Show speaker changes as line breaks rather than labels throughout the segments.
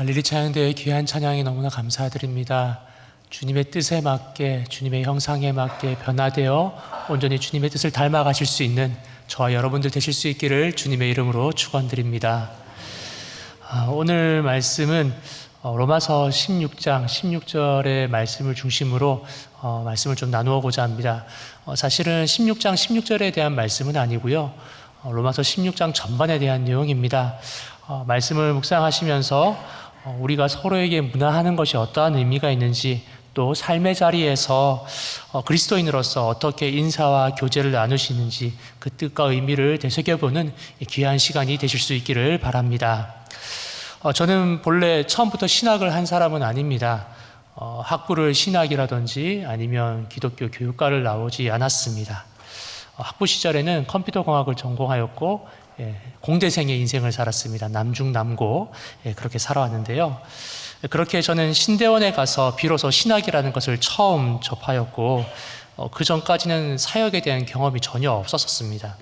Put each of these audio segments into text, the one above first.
갈릴리 찬양대의 귀한 찬양이 너무나 감사드립니다. 주님의 뜻에 맞게 주님의 형상에 맞게 변화되어 온전히 주님의 뜻을 닮아가실 수 있는 저와 여러분들 되실 수 있기를 주님의 이름으로 축원드립니다. 아, 오늘 말씀은 어, 로마서 16장 16절의 말씀을 중심으로 어, 말씀을 좀 나누어보자 합니다. 어, 사실은 16장 16절에 대한 말씀은 아니고요. 어, 로마서 16장 전반에 대한 내용입니다. 어, 말씀을 묵상하시면서 어, 우리가 서로에게 문화하는 것이 어떠한 의미가 있는지 또 삶의 자리에서 어, 그리스도인으로서 어떻게 인사와 교제를 나누시는지 그 뜻과 의미를 되새겨보는 이 귀한 시간이 되실 수 있기를 바랍니다. 어, 저는 본래 처음부터 신학을 한 사람은 아닙니다. 어, 학부를 신학이라든지 아니면 기독교 교육과를 나오지 않았습니다. 어, 학부 시절에는 컴퓨터 공학을 전공하였고 예, 공대생의 인생을 살았습니다. 남중남고 예, 그렇게 살아왔는데요. 예, 그렇게 저는 신대원에 가서 비로소 신학이라는 것을 처음 접하였고 어, 그 전까지는 사역에 대한 경험이 전혀 없었습니다.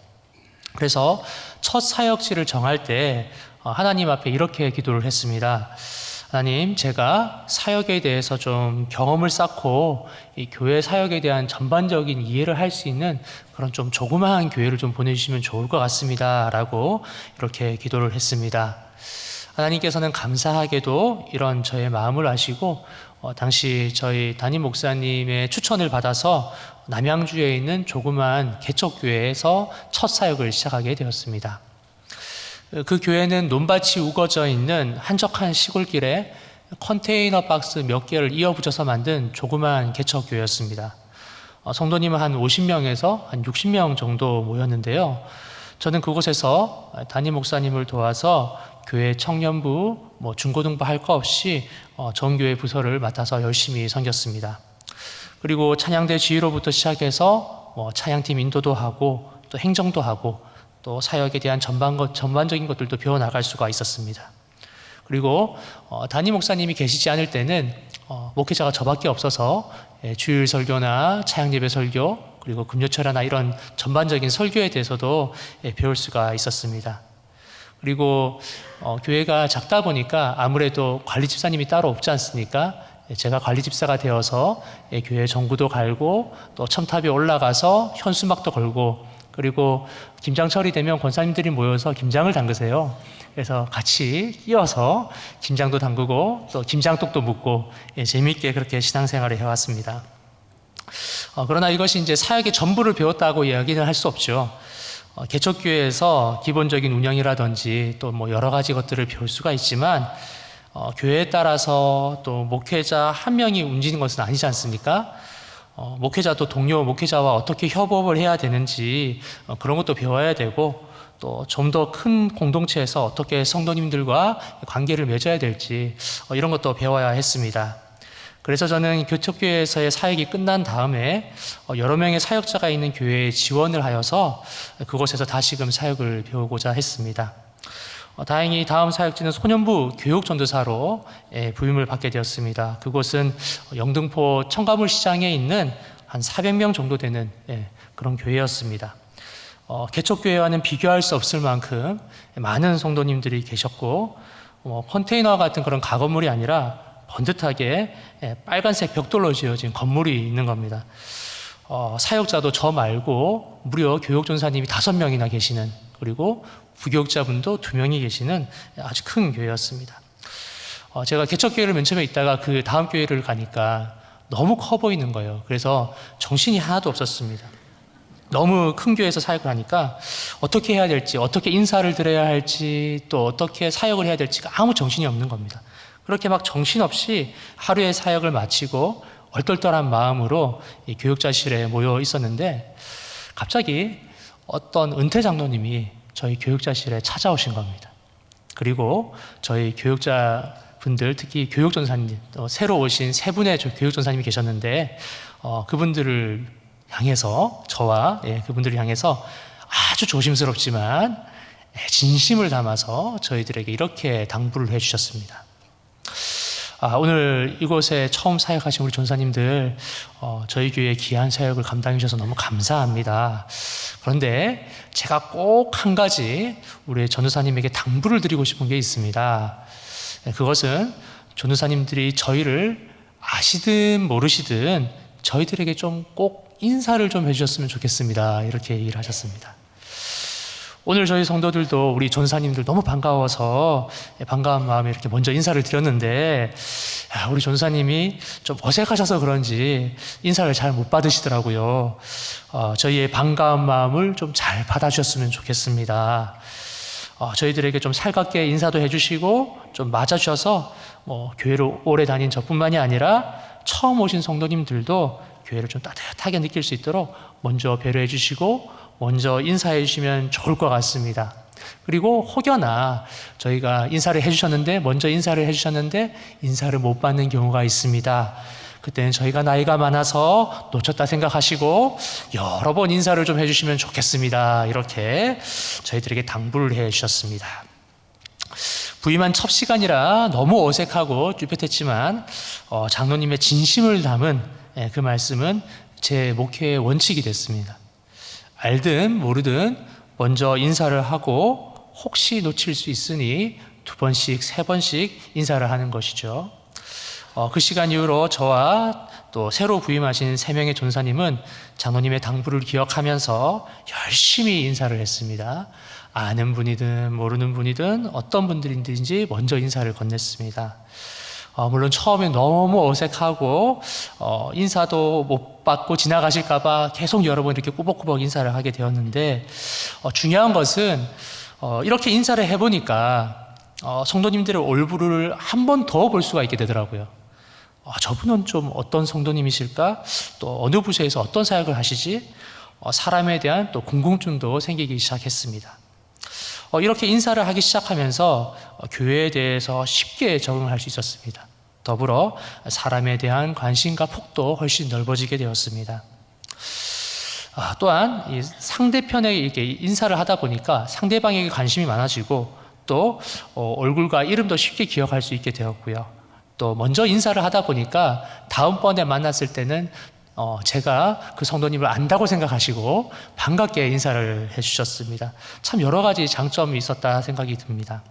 그래서 첫 사역지를 정할 때 어, 하나님 앞에 이렇게 기도를 했습니다. 하나님, 제가 사역에 대해서 좀 경험을 쌓고 이 교회 사역에 대한 전반적인 이해를 할 수 있는 그런 좀 조그마한 교회를 좀 보내주시면 좋을 것 같습니다. 라고 이렇게 기도를 했습니다. 하나님께서는 감사하게도 이런 저의 마음을 아시고 어, 당시 저희 담임 목사님의 추천을 받아서 남양주에 있는 조그만 개척교회에서 첫 사역을 시작하게 되었습니다. 그 교회는 논밭이 우거져 있는 한적한 시골길에 컨테이너 박스 몇 개를 이어붙여서 만든 조그만 개척교회였습니다. 어, 성도님은 한 50명에서 한 60명 정도 모였는데요. 저는 그곳에서 담임 목사님을 도와서 교회 청년부, 뭐 중고등부 할 거 없이 어, 전교회 부서를 맡아서 열심히 섬겼습니다. 그리고 찬양대 지휘로부터 시작해서 뭐 찬양팀 인도도 하고 또 행정도 하고 또 사역에 대한 전반 것, 전반적인 것들도 배워 나갈 수가 있었습니다. 그리고 어, 담임 목사님이 계시지 않을 때는 어, 목회자가 저밖에 없어서 예, 주일 설교나 차양 예배 설교 그리고 금요철화나 이런 전반적인 설교에 대해서도 예, 배울 수가 있었습니다. 그리고 어, 교회가 작다 보니까 아무래도 관리 집사님이 따로 없지 않습니까? 예, 제가 관리 집사가 되어서 예, 교회 정구도 갈고 또 첨탑에 올라가서 현수막도 걸고 그리고 김장철이 되면 권사님들이 모여서 김장을 담그세요. 그래서 같이 끼어서 김장도 담그고 또 김장떡도 묻고 예, 재미있게 그렇게 신앙생활을 해왔습니다. 어, 그러나 이것이 이제 사역의 전부를 배웠다고 이야기는 할 수 없죠. 어, 개척교회에서 기본적인 운영이라든지 또 뭐 여러 가지 것들을 배울 수가 있지만 어, 교회에 따라서 또 목회자 한 명이 움직이는 것은 아니지 않습니까? 어, 목회자도 동료 목회자와 어떻게 협업을 해야 되는지 어, 그런 것도 배워야 되고 또 좀 더 큰 공동체에서 어떻게 성도님들과 관계를 맺어야 될지 어, 이런 것도 배워야 했습니다. 그래서 저는 교척교회에서의 사역이 끝난 다음에 어, 여러 명의 사역자가 있는 교회에 지원을 하여서 그곳에서 다시금 사역을 배우고자 했습니다. 어, 다행히 다음 사역지는 소년부 교육전도사로 예, 부임을 받게 되었습니다. 그곳은 영등포 청가물 시장에 있는 한 400명 정도 되는 예, 그런 교회였습니다. 어, 개척교회와는 비교할 수 없을 만큼 많은 성도님들이 계셨고 어, 컨테이너 같은 그런 가건물이 아니라 번듯하게 예, 빨간색 벽돌로 지어진 건물이 있는 겁니다. 어, 사역자도 저 말고 무려 교육전사님이 다섯 명이나 계시는 그리고 부교육자분도 두 명이 계시는 아주 큰 교회였습니다. 어, 제가 개척교회를 맨 처음에 있다가 그 다음 교회를 가니까 너무 커 보이는 거예요. 그래서 정신이 하나도 없었습니다. 너무 큰 교회에서 사역을 하니까 어떻게 해야 될지, 어떻게 인사를 드려야 할지, 또 어떻게 사역을 해야 될지가 아무 정신이 없는 겁니다. 그렇게 막 정신없이 하루의 사역을 마치고 얼떨떨한 마음으로 이 교육자실에 모여 있었는데 갑자기 어떤 은퇴 장로님이 저희 교육자실에 찾아오신 겁니다. 그리고 저희 교육자 분들 특히 교육 전사님 또 새로 오신 세 분의 교육 전사님이 계셨는데 어, 그분들을 향해서 저와 예, 그분들을 향해서 아주 조심스럽지만 예, 진심을 담아서 저희들에게 이렇게 당부를 해주셨습니다. 아, 오늘 이곳에 처음 사역하신 우리 전사님들 어, 저희 교회 귀한 사역을 감당해 주셔서 너무 감사합니다. 그런데 제가 꼭 한 가지 우리 전도사님에게 당부를 드리고 싶은 게 있습니다. 예, 그것은 전도사님들이 저희를 아시든 모르시든 저희들에게 좀 꼭 인사를 좀 해주셨으면 좋겠습니다. 이렇게 얘기를 하셨습니다. 오늘 저희 성도들도 우리 전사님들 너무 반가워서 반가운 마음에 이렇게 먼저 인사를 드렸는데 야, 우리 전사님이 좀 어색하셔서 그런지 인사를 잘 못 받으시더라고요. 어, 저희의 반가운 마음을 좀 잘 받아주셨으면 좋겠습니다. 어, 저희들에게 좀 살갑게 인사도 해주시고 좀 맞아주셔서 뭐 교회로 오래 다닌 저뿐만이 아니라 처음 오신 성도님들도 교회를 좀 따뜻하게 느낄 수 있도록 먼저 배려해 주시고 먼저 인사해 주시면 좋을 것 같습니다. 그리고 혹여나 저희가 인사를 해 주셨는데 먼저 인사를 해 주셨는데 인사를 못 받는 경우가 있습니다. 그때는 저희가 나이가 많아서 놓쳤다 생각하시고 여러 번 인사를 좀 해주시면 좋겠습니다. 이렇게 저희들에게 당부를 해 주셨습니다. 부임한 첫 시간이라 너무 어색하고 쭈뼛했지만 어, 장로님의 진심을 담은 예, 그 말씀은 제 목회의 원칙이 됐습니다. 알든 모르든 먼저 인사를 하고 혹시 놓칠 수 있으니 두 번씩, 세 번씩 인사를 하는 것이죠. 어, 그 시간 이후로 저와 또 새로 부임하신 세 명의 전사님은 장로님의 당부를 기억하면서 열심히 인사를 했습니다. 아는 분이든 모르는 분이든 어떤 분들인지 먼저 인사를 건넸습니다. 어, 물론 처음에 너무 어색하고 어, 인사도 못 받고 지나가실까봐 계속 여러 번 이렇게 꾸벅꾸벅 인사를 하게 되었는데 어, 중요한 것은 어, 이렇게 인사를 해보니까 어, 성도님들의 얼굴을 한번 더 볼 수가 있게 되더라고요. 어, 저분은 좀 어떤 성도님이실까? 또 어느 부서에서 어떤 사역을 하시지? 어, 사람에 대한 또 궁금증도 생기기 시작했습니다. 어, 이렇게 인사를 하기 시작하면서 어, 교회에 대해서 쉽게 적응할 수 있었습니다. 더불어 사람에 대한 관심과 폭도 훨씬 넓어지게 되었습니다. 아, 또한 이 상대편에게 이렇게 인사를 하다 보니까 상대방에게 관심이 많아지고 또 어, 얼굴과 이름도 쉽게 기억할 수 있게 되었고요. 또 먼저 인사를 하다 보니까 다음번에 만났을 때는 어, 제가 그 성도님을 안다고 생각하시고 반갑게 인사를 해주셨습니다. 참 여러 가지 장점이 있었다 생각이 듭니다.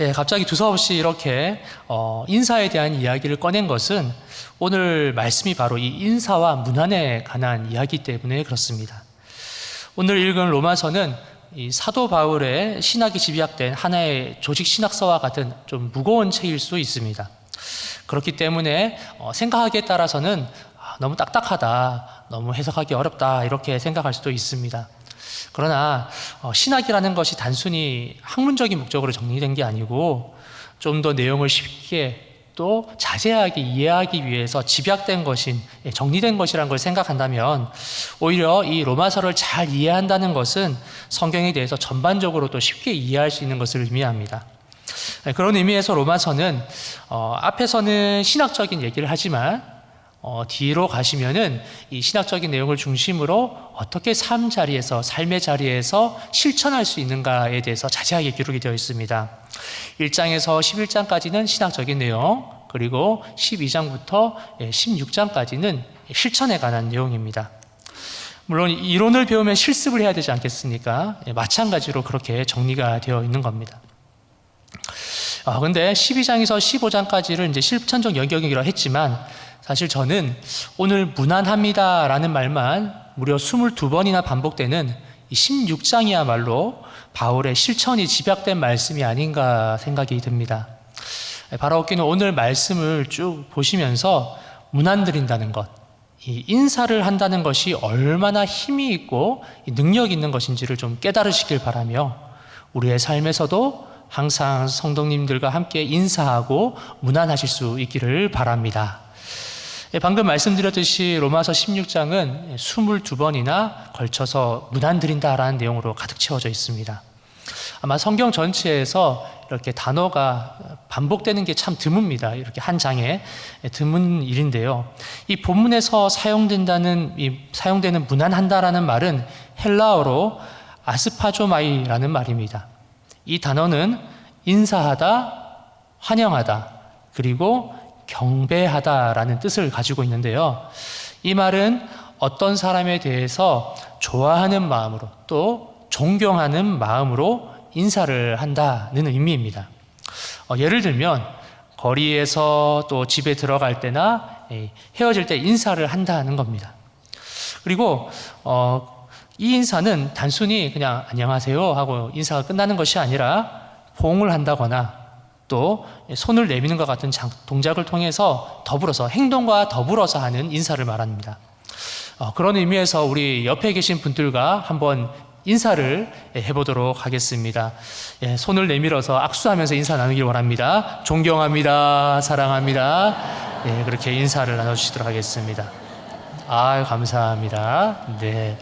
예, 갑자기 두서없이 이렇게 어, 인사에 대한 이야기를 꺼낸 것은 오늘 말씀이 바로 이 인사와 문안에 관한 이야기 때문에 그렇습니다. 오늘 읽은 로마서는 이 사도 바울의 신학이 집약된 하나의 조직 신학서와 같은 좀 무거운 책일 수 있습니다. 그렇기 때문에 어, 생각하기에 따라서는 아, 너무 딱딱하다, 너무 해석하기 어렵다 이렇게 생각할 수도 있습니다. 그러나 어, 신학이라는 것이 단순히 학문적인 목적으로 정리된 게 아니고 좀 더 내용을 쉽게 또 자세하게 이해하기 위해서 집약된 것인 예, 정리된 것이라는 걸 생각한다면 오히려 이 로마서를 잘 이해한다는 것은 성경에 대해서 전반적으로 또 쉽게 이해할 수 있는 것을 의미합니다. 예, 그런 의미에서 로마서는 어, 앞에서는 신학적인 얘기를 하지만 어, 뒤로 가시면은 이 신학적인 내용을 중심으로 어떻게 삶 자리에서 삶의 자리에서 실천할 수 있는가에 대해서 자세하게 기록이 되어 있습니다. 1장에서 11장까지는 신학적인 내용, 그리고 12장부터 16장까지는 실천에 관한 내용입니다. 물론 이론을 배우면 실습을 해야 되지 않겠습니까? 예, 마찬가지로 그렇게 정리가 되어 있는 겁니다. 아, 근데 12장에서 15장까지를 이제 실천적 영역이라고 했지만 사실 저는 오늘 무난합니다 라는 말만 무려 22번이나 반복되는 이 16장이야말로 바울의 실천이 집약된 말씀이 아닌가 생각이 듭니다. 바라옵기는 오늘 말씀을 쭉 보시면서 문안드린다는 것, 이 인사를 한다는 것이 얼마나 힘이 있고 능력 있는 것인지를 좀 깨달으시길 바라며 우리의 삶에서도 항상 성도님들과 함께 인사하고 문안하실 수 있기를 바랍니다. 예, 방금 말씀드렸듯이 로마서 16장은 22번이나 걸쳐서 문안 드린다라는 내용으로 가득 채워져 있습니다. 아마 성경 전체에서 이렇게 단어가 반복되는 게 참 드뭅니다. 이렇게 한 장에 드문 일인데요. 이 본문에서 사용된다는 이 사용되는 문안한다라는 말은 헬라어로 아스파조마이라는 말입니다. 이 단어는 인사하다, 환영하다, 그리고 경배하다라는 뜻을 가지고 있는데요. 이 말은 어떤 사람에 대해서 좋아하는 마음으로 또 존경하는 마음으로 인사를 한다는 의미입니다. 어, 예를 들면 거리에서 또 집에 들어갈 때나 예, 헤어질 때 인사를 한다는 겁니다. 그리고 어, 이 인사는 단순히 그냥 안녕하세요 하고 인사가 끝나는 것이 아니라 호응을 한다거나 또 손을 내미는 것 같은 장- 동작을 통해서 더불어서 행동과 더불어서 하는 인사를 말합니다. 어, 그런 의미에서 우리 옆에 계신 분들과 한번 인사를 해보도록 하겠습니다. 예, 손을 내밀어서 악수하면서 인사 나누길 원합니다. 존경합니다. 사랑합니다. 예, 그렇게 인사를 나눠주시도록 하겠습니다. 아, 감사합니다. 네.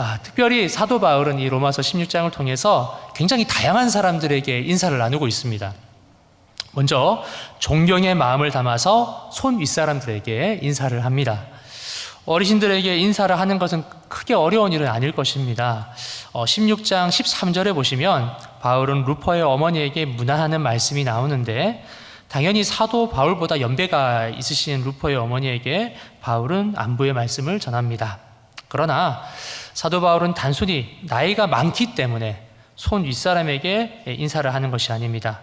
아, 특별히 사도 바울은 이 로마서 16장을 통해서 굉장히 다양한 사람들에게 인사를 나누고 있습니다. 먼저 존경의 마음을 담아서 손 윗사람들에게 인사를 합니다. 어르신들에게 인사를 하는 것은 크게 어려운 일은 아닐 것입니다. 어, 16장 13절에 보시면 바울은 루퍼의 어머니에게 문안하는 말씀이 나오는데 당연히 사도 바울보다 연배가 있으신 루퍼의 어머니에게 바울은 안부의 말씀을 전합니다. 그러나 사도 바울은 단순히 나이가 많기 때문에 손 윗사람에게 인사를 하는 것이 아닙니다.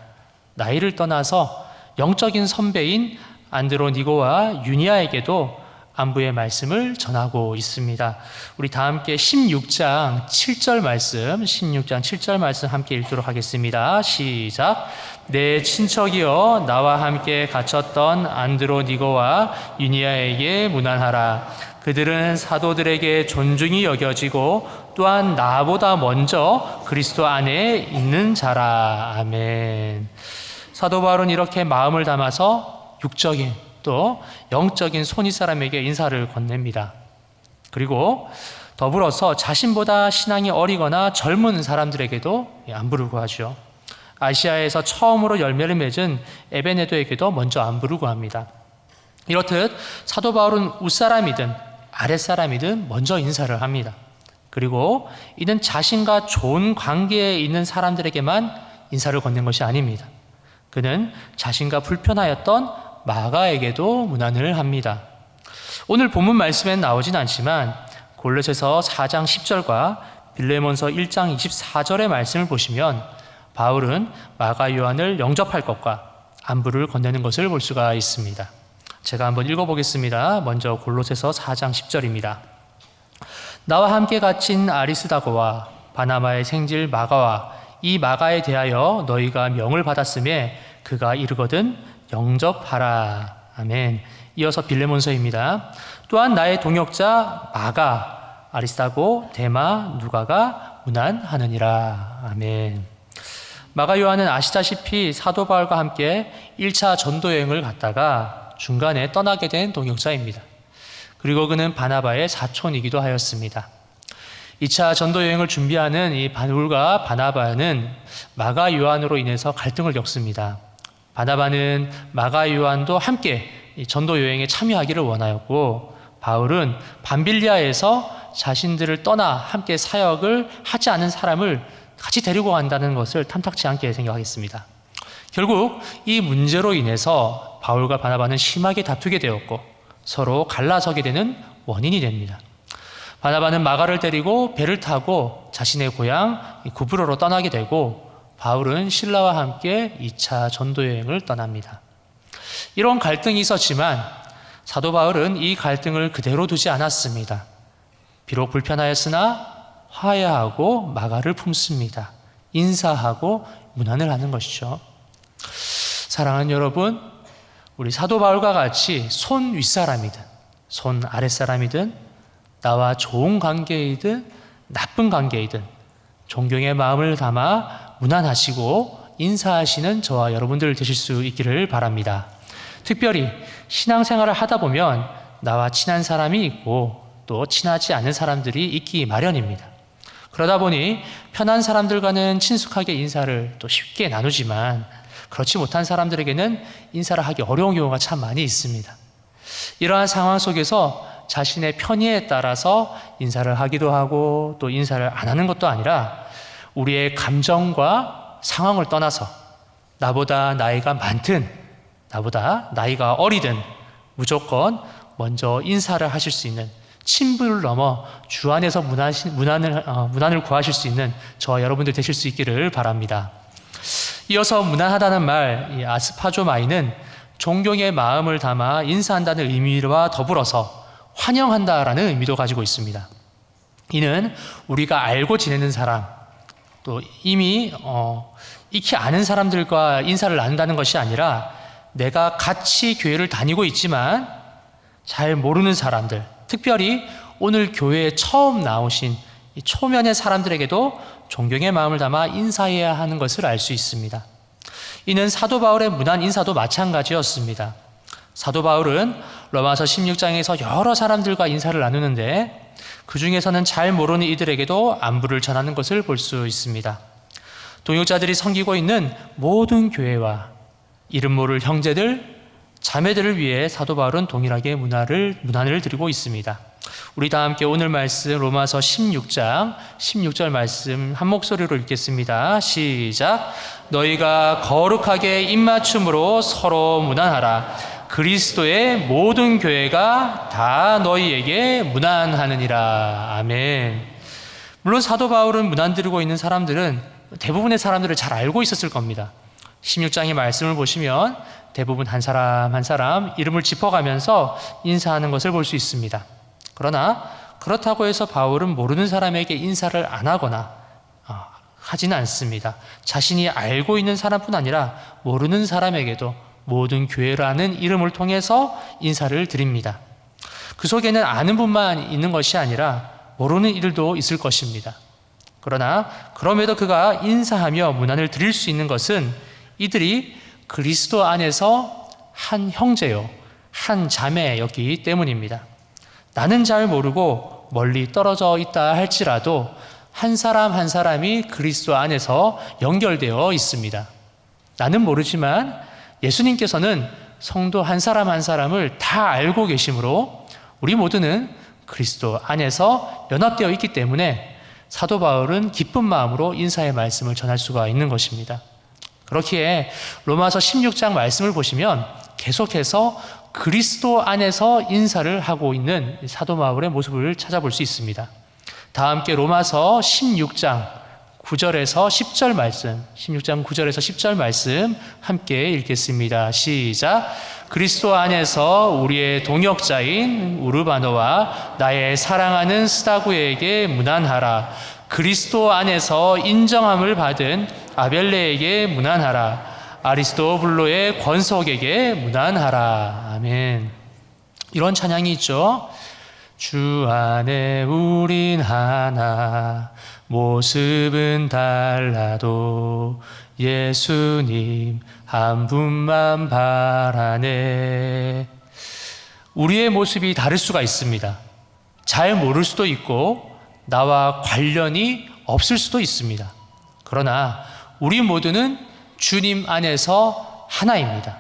나이를 떠나서 영적인 선배인 안드로니고와 유니아에게도 안부의 말씀을 전하고 있습니다. 우리 다 함께 16장 7절 말씀, 16장 7절 말씀 함께 읽도록 하겠습니다. 시작. 내 친척이여 나와 함께 갇혔던 안드로니고와 유니아에게 문안하라. 그들은 사도들에게 존중이 여겨지고 또한 나보다 먼저 그리스도 안에 있는 자라. 아멘. 사도 바울은 이렇게 마음을 담아서 육적인 또 영적인 손이 사람에게 인사를 건넵니다. 그리고 더불어서 자신보다 신앙이 어리거나 젊은 사람들에게도 안부를 구하죠. 아시아에서 처음으로 열매를 맺은 에베네도에게도 먼저 안부를 구합니다. 이렇듯 사도 바울은 윗사람이든 아랫사람이든 먼저 인사를 합니다. 그리고 이는 자신과 좋은 관계에 있는 사람들에게만 인사를 건넨 것이 아닙니다. 그는 자신과 불편하였던 마가에게도 문안을 합니다. 오늘 본문 말씀엔 나오진 않지만 골로새서 4장 10절과 빌레몬서 1장 24절의 말씀을 보시면 바울은 마가 요한을 영접할 것과 안부를 건네는 것을 볼 수가 있습니다. 제가 한번 읽어보겠습니다. 먼저 골로새서 4장 10절입니다. 나와 함께 갇힌 아리스다고와 바나마의 생질 마가와 이 마가에 대하여 너희가 명을 받았음에 그가 이르거든 영접하라. 아멘. 이어서 빌레몬서입니다. 또한 나의 동역자 마가 아리스다고 데마 누가가 문안하느니라. 아멘. 마가 요한은 아시다시피 사도 바울과 함께 1차 전도 여행을 갔다가 중간에 떠나게 된 동역자입니다. 그리고 그는 바나바의 사촌이기도 하였습니다. 2차 전도 여행을 준비하는 이 바울과 바나바는 마가 요한으로 인해서 갈등을 겪습니다. 바나바는 마가 요한도 함께 이 전도 여행에 참여하기를 원하였고 바울은 밤빌리아에서 자신들을 떠나 함께 사역을 하지 않은 사람을 같이 데리고 간다는 것을 탐탁치 않게 생각하겠습니다. 결국 이 문제로 인해서 바울과 바나바는 심하게 다투게 되었고 서로 갈라서게 되는 원인이 됩니다. 바나바는 마가를 데리고 배를 타고 자신의 고향 구브로로 떠나게 되고 바울은 신라와 함께 2차 전도 여행을 떠납니다. 이런 갈등이 있었지만 사도 바울은 이 갈등을 그대로 두지 않았습니다. 비록 불편하였으나 화해하고 마가를 품습니다. 인사하고 문안을 하는 것이죠. 사랑하는 여러분, 우리 사도 바울과 같이 손 윗사람이든 손 아랫사람이든 나와 좋은 관계이든 나쁜 관계이든 존경의 마음을 담아 문안하시고 인사하시는 저와 여러분들 되실 수 있기를 바랍니다. 특별히 신앙생활을 하다 보면 나와 친한 사람이 있고 또 친하지 않은 사람들이 있기 마련입니다. 그러다 보니 편한 사람들과는 친숙하게 인사를 또 쉽게 나누지만 그렇지 못한 사람들에게는 인사를 하기 어려운 경우가 참 많이 있습니다. 이러한 상황 속에서 자신의 편의에 따라서 인사를 하기도 하고 또 인사를 안 하는 것도 아니라 우리의 감정과 상황을 떠나서 나보다 나이가 많든 나보다 나이가 어리든 무조건 먼저 인사를 하실 수 있는 친분을 넘어 주 안에서 문안을, 문안을, 어, 문안을 구하실 수 있는 저와 여러분들 되실 수 있기를 바랍니다. 이어서 무난하다는 말, 이 아스파조마이는 존경의 마음을 담아 인사한다는 의미와 더불어서 환영한다라는 의미도 가지고 있습니다. 이는 우리가 알고 지내는 사람, 또 이미 어, 익히 아는 사람들과 인사를 나눈다는 것이 아니라 내가 같이 교회를 다니고 있지만 잘 모르는 사람들, 특별히 오늘 교회에 처음 나오신 이 초면의 사람들에게도 존경의 마음을 담아 인사해야 하는 것을 알 수 있습니다. 이는 사도 바울의 문안 인사도 마찬가지였습니다. 사도 바울은 로마서 16장에서 여러 사람들과 인사를 나누는데 그 중에서는 잘 모르는 이들에게도 안부를 전하는 것을 볼 수 있습니다. 동역자들이 섬기고 있는 모든 교회와 이름 모를 형제들, 자매들을 위해 사도 바울은 동일하게 문화를, 문안을 드리고 있습니다. 우리 다 함께 오늘 말씀 로마서 16장 16절 말씀 한 목소리로 읽겠습니다. 시작. 너희가 거룩하게 입맞춤으로 서로 문안하라. 그리스도의 모든 교회가 다 너희에게 문안하느니라. 아멘. 물론 사도 바울은 드리고 있는 사람들은 대부분의 사람들을 잘 알고 있었을 겁니다. 16장의 말씀을 보시면 대부분 한 사람 한 사람 이름을 짚어가면서 인사하는 것을 볼 수 있습니다. 그러나 그렇다고 해서 바울은 모르는 사람에게 인사를 안 하거나 어, 하지는 않습니다. 자신이 알고 있는 사람뿐 아니라 모르는 사람에게도 모든 교회라는 이름을 통해서 인사를 드립니다. 그 속에는 아는 분만 있는 것이 아니라 모르는 이들도 있을 것입니다. 그러나 그럼에도 그가 인사하며 문안을 드릴 수 있는 것은 이들이 그리스도 안에서 한 형제요, 한 자매였기 때문입니다. 나는 잘 모르고 멀리 떨어져 있다 할지라도 한 사람 한 사람이 그리스도 안에서 연결되어 있습니다. 나는 모르지만 예수님께서는 성도 한 사람 한 사람을 다 알고 계시므로 우리 모두는 그리스도 안에서 연합되어 있기 때문에 사도 바울은 기쁜 마음으로 인사의 말씀을 전할 수가 있는 것입니다. 그렇기에 로마서 16장 말씀을 보시면 계속해서 그리스도 안에서 인사를 하고 있는 사도 바울의 모습을 찾아볼 수 있습니다. 다 함께 로마서 16장 9절에서 10절 말씀, 16장 9절에서 10절 말씀 함께 읽겠습니다. 시작. 그리스도 안에서 우리의 동역자인 우르바노와 나의 사랑하는 스타구에게 문안하라. 그리스도 안에서 인정함을 받은 아벨레에게 문안하라. 아리스도블로의 권석에게 문안하라. 아멘. 이런 찬양이 있죠. 주 안에 우린 하나, 모습은 달라도 예수님 한 분만 바라네. 우리의 모습이 다를 수가 있습니다. 잘 모를 수도 있고, 나와 관련이 없을 수도 있습니다. 그러나 우리 모두는 주님 안에서 하나입니다.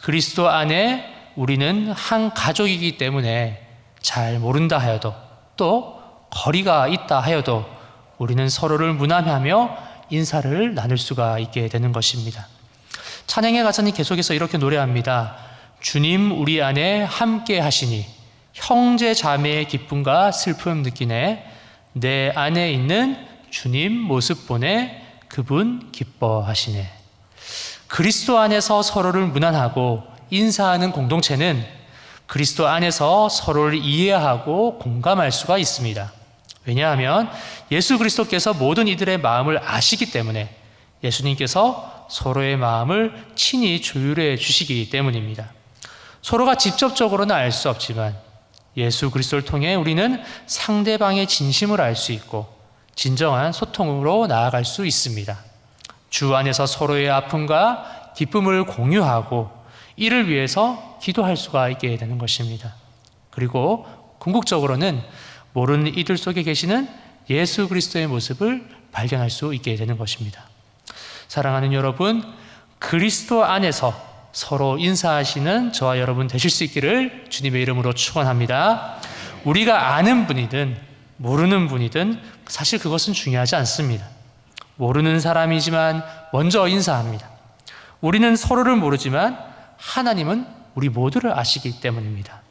그리스도 안에 우리는 한 가족이기 때문에 잘 모른다 하여도 또 거리가 있다 하여도 우리는 서로를 문안하며 인사를 나눌 수가 있게 되는 것입니다. 찬양의 가사는 계속해서 이렇게 노래합니다. 주님 우리 안에 함께 하시니 형제 자매의 기쁨과 슬픔 느끼네 내 안에 있는 주님 모습 보내 그분 기뻐하시네. 그리스도 안에서 서로를 문안하고 인사하는 공동체는 그리스도 안에서 서로를 이해하고 공감할 수가 있습니다. 왜냐하면 예수 그리스도께서 모든 이들의 마음을 아시기 때문에 예수님께서 서로의 마음을 친히 조율해 주시기 때문입니다. 서로가 직접적으로는 알 수 없지만 예수 그리스도를 통해 우리는 상대방의 진심을 알 수 있고 진정한 소통으로 나아갈 수 있습니다. 주 안에서 서로의 아픔과 기쁨을 공유하고 이를 위해서 기도할 수가 있게 되는 것입니다. 그리고 궁극적으로는 모르는 이들 속에 계시는 예수 그리스도의 모습을 발견할 수 있게 되는 것입니다. 사랑하는 여러분, 그리스도 안에서 서로 인사하시는 저와 여러분 되실 수 있기를 주님의 이름으로 축원합니다. 우리가 아는 분이든 모르는 분이든 사실 그것은 중요하지 않습니다. 모르는 사람이지만 먼저 인사합니다. 우리는 서로를 모르지만 하나님은 우리 모두를 아시기 때문입니다.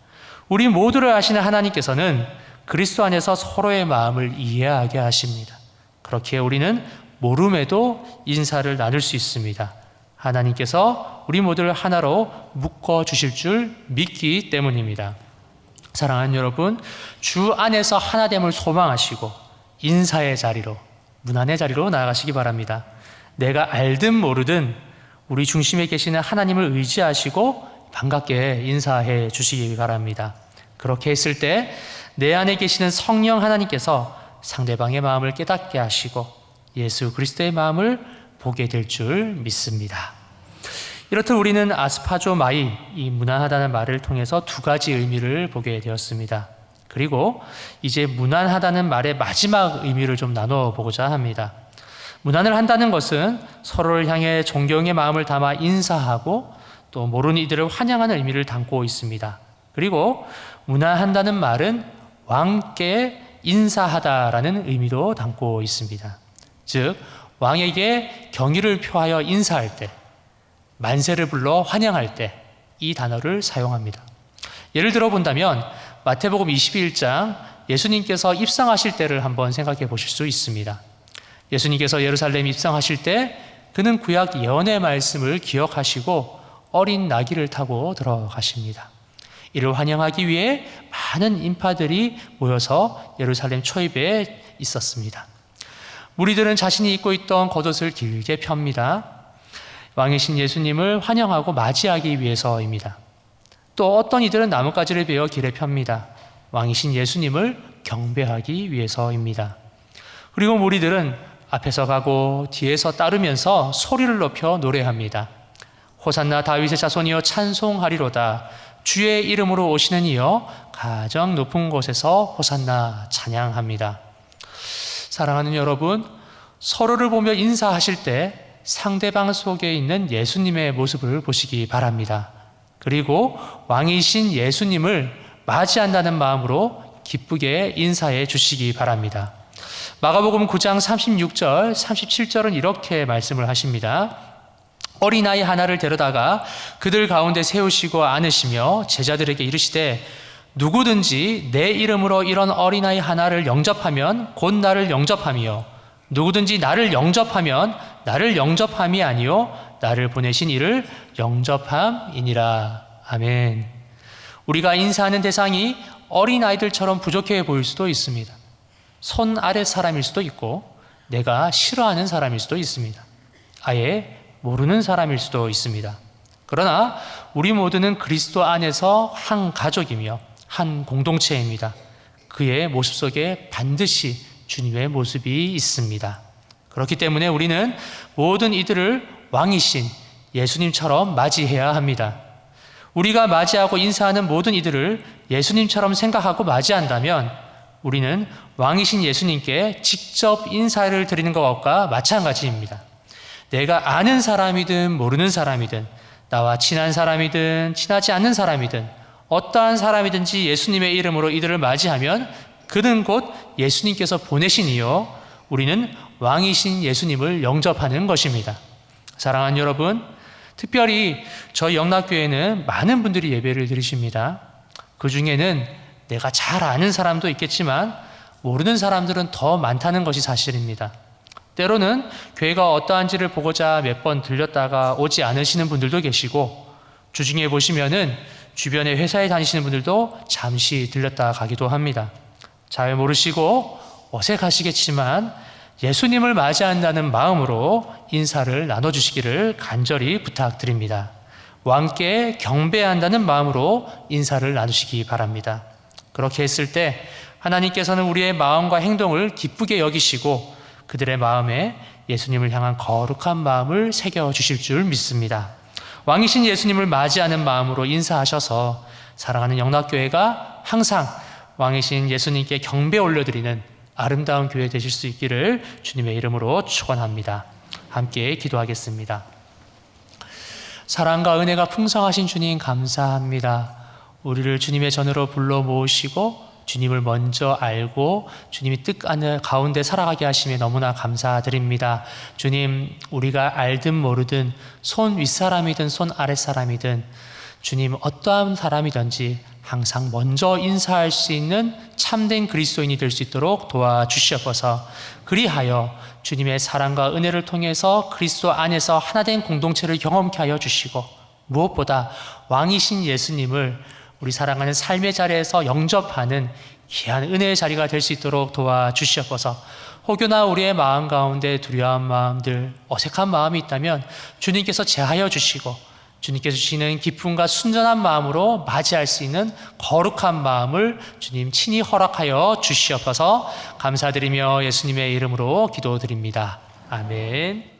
우리 모두를 아시는 하나님께서는 그리스도 안에서 서로의 마음을 이해하게 하십니다. 그렇게 우리는 모름에도 인사를 나눌 수 있습니다. 하나님께서 우리 모두를 하나로 묶어 주실 줄 믿기 때문입니다. 사랑하는 여러분, 주 안에서 하나됨을 소망하시고 인사의 자리로 문안의 자리로 나아가시기 바랍니다. 내가 알든 모르든 우리 중심에 계시는 하나님을 의지하시고 반갑게 인사해 주시기 바랍니다. 그렇게 했을 때 내 안에 계시는 성령 하나님께서 상대방의 마음을 깨닫게 하시고 예수 그리스도의 마음을 보게 될 줄 믿습니다. 이렇듯 우리는 아스파조 마이, 이 무난하다는 말을 통해서 두 가지 의미를 보게 되었습니다. 그리고 이제 무난하다는 말의 마지막 의미를 좀 나눠 보고자 합니다. 무난을 한다는 것은 서로를 향해 존경의 마음을 담아 인사하고 또 모르는 이들을 환영하는 의미를 담고 있습니다. 그리고 무난한다는 말은 왕께 인사하다라는 의미도 담고 있습니다. 즉, 왕에게 경의를 표하여 인사할 때, 만세를 불러 환영할 때 이 단어를 사용합니다. 예를 들어 본다면 마태복음 21장 예수님께서 입성하실 때를 한번 생각해 보실 수 있습니다. 예수님께서 예루살렘 입성하실 때 그는 구약 예언의 말씀을 기억하시고 어린 나귀를 타고 들어가십니다. 이를 환영하기 위해 많은 인파들이 모여서 예루살렘 초입에 있었습니다. 무리들은 자신이 입고 있던 겉옷을 길게 펴니다. 왕이신 예수님을 환영하고 맞이하기 위해서입니다. 또 어떤 이들은 나뭇가지를 베어 길에 펴니다. 왕이신 예수님을 경배하기 위해서입니다. 그리고 무리들은 앞에서 가고 뒤에서 따르면서 소리를 높여 노래합니다. 호산나 다윗의 자손이여 찬송하리로다. 주의 이름으로 오시는 이여 가장 높은 곳에서 호산나 찬양합니다. 사랑하는 여러분, 서로를 보며 인사하실 때 상대방 속에 있는 예수님의 모습을 보시기 바랍니다. 그리고 왕이신 예수님을 맞이한다는 마음으로 기쁘게 인사해 주시기 바랍니다. 마가복음 9장 36절, 37절은 이렇게 말씀을 하십니다. 어린아이 하나를 데려다가 그들 가운데 세우시고 안으시며 제자들에게 이르시되 누구든지 내 이름으로 이런 어린아이 하나를 영접하면 곧 나를 영접하며 누구든지 나를 영접하면 나를 영접함이 아니요 나를 보내신 이를 영접함이니라. 아멘. 우리가 인사하는 대상이 어린 아이들처럼 부족해 보일 수도 있습니다. 손 아래 사람일 수도 있고 내가 싫어하는 사람일 수도 있습니다. 아예 모르는 사람일 수도 있습니다. 그러나 우리 모두는 그리스도 안에서 한 가족이며 한 공동체입니다. 그의 모습 속에 반드시 주님의 모습이 있습니다. 그렇기 때문에 우리는 모든 이들을 왕이신 예수님처럼 맞이해야 합니다. 우리가 맞이하고 인사하는 모든 이들을 예수님처럼 생각하고 맞이한다면 우리는 왕이신 예수님께 직접 인사를 드리는 것과 마찬가지입니다. 내가 아는 사람이든 모르는 사람이든 나와 친한 사람이든 친하지 않는 사람이든 어떠한 사람이든지 예수님의 이름으로 이들을 맞이하면 그는 곧 예수님께서 보내신 이요 우리는 왕이신 예수님을 영접하는 것입니다. 사랑하는 여러분, 특별히 저희 영락교회는 많은 분들이 예배를 드리십니다. 그 중에는 내가 잘 아는 사람도 있겠지만 모르는 사람들은 더 많다는 것이 사실입니다. 때로는 교회가 어떠한지를 보고자 몇 번 들렸다가 오지 않으시는 분들도 계시고 주중에 보시면은 주변에 회사에 다니시는 분들도 잠시 들렸다 가기도 합니다. 잘 모르시고 어색하시겠지만 예수님을 맞이한다는 마음으로 인사를 나눠주시기를 간절히 부탁드립니다. 왕께 경배한다는 마음으로 인사를 나누시기 바랍니다. 그렇게 했을 때 하나님께서는 우리의 마음과 행동을 기쁘게 여기시고 그들의 마음에 예수님을 향한 거룩한 마음을 새겨 주실 줄 믿습니다. 왕이신 예수님을 맞이하는 마음으로 인사하셔서 사랑하는 영락교회가 항상 왕이신 예수님께 경배 올려드리는 아름다운 교회 되실 수 있기를 주님의 이름으로 축원합니다. 함께 기도하겠습니다. 사랑과 은혜가 풍성하신 주님 감사합니다. 우리를 주님의 전으로 불러 모으시고 주님을 먼저 알고 주님이 뜻 가운데 살아가게 하심에 너무나 감사드립니다. 주님, 우리가 알든 모르든 손 윗사람이든 손 아랫사람이든 주님 어떠한 사람이든지 항상 먼저 인사할 수 있는 참된 그리스도인이 될 수 있도록 도와주시옵소서. 그리하여 주님의 사랑과 은혜를 통해서 그리스도 안에서 하나된 공동체를 경험케 하여 주시고 무엇보다 왕이신 예수님을 우리 사랑하는 삶의 자리에서 영접하는 귀한 은혜의 자리가 될 수 있도록 도와주시옵소서. 혹여나 우리의 마음 가운데 두려운 마음들, 어색한 마음이 있다면 주님께서 제하여 주시고 주님께서 주시는 기쁨과 순전한 마음으로 맞이할 수 있는 거룩한 마음을 주님 친히 허락하여 주시옵소서 감사드리며 예수님의 이름으로 기도드립니다. 아멘.